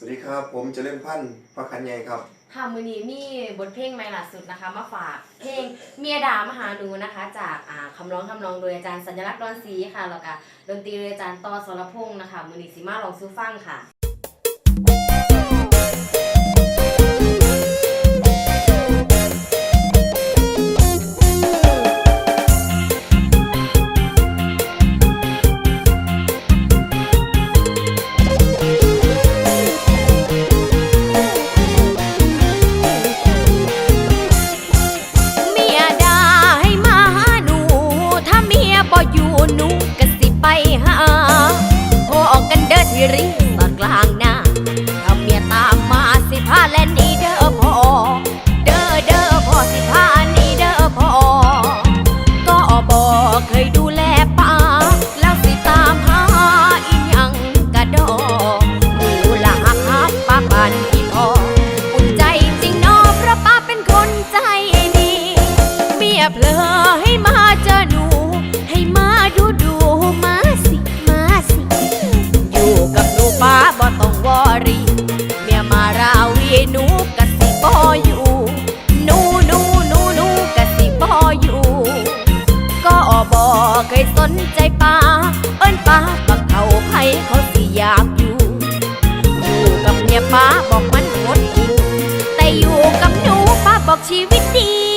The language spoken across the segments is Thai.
สวัสดีครับ ผมเจริญพันธ์พระคันใหญ่ครับ ค่ะมือนี้มีบทเพลงใหม่ล่าสุดนะคะ มาฝากเพลงเมียด่ามหาหนูนะคะ จากอ่าคำร้องทำนองโดยอาจารย์สัญลักษณ์ดอนศรีค่ะแล้วก็ดนตรีโดยอาจารย์ต่อสรพงษ์นะคะมือนี้สิมาลองซูฟังค่ะ กัน บ่อยู่ หนูหนูหนูหนูกะสิบ่อยู่ ก็บ่เคยสนใจป้าเอิ้นป้าปักเขาไผเขาสิอยากอยู่ อยู่กับเมียป้าบอกมันหดหูแต่อยู่กับหนูป้าบอกชีวิตดีดี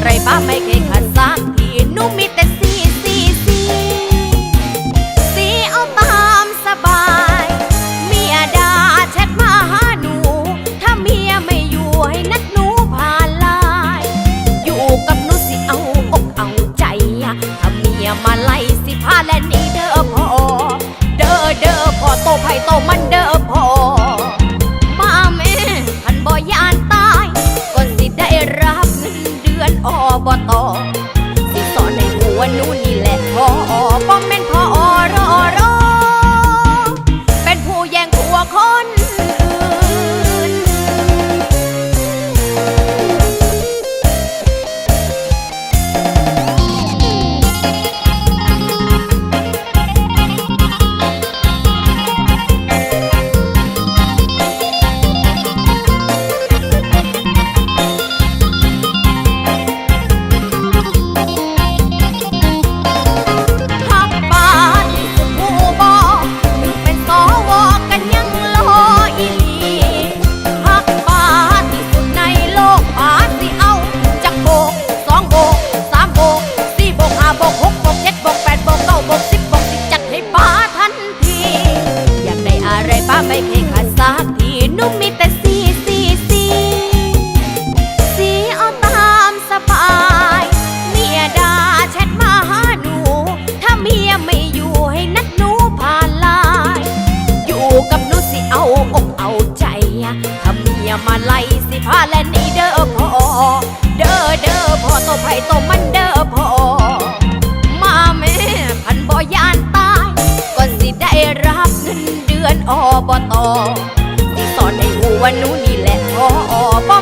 อะไรป้าไม่เคยขาดสักทีหนูมีแต่สีสีสีสีเอาตามสบาย เมียดาแชทมาหาหนู ถ้าเมียไม่อยู่ให้นัดหนูผ่านไลน์อยู่กับหนูสิเอาอกเอาใจ ถ้าเมียมาไล่สิพาแลนนี่เด้อพอเด้อเด้อพอโตไผ่โตมัน อบตสิสอนในหัวหนูนี่แหละพอป้อมแม่น ตไผ่โตมันเด้อพอ มาแม่พันบ่ยานตาย ก็สิได้รับเงินเดือนอบตที่สอนให้หูว่าหนูนี่แหละพอป้อ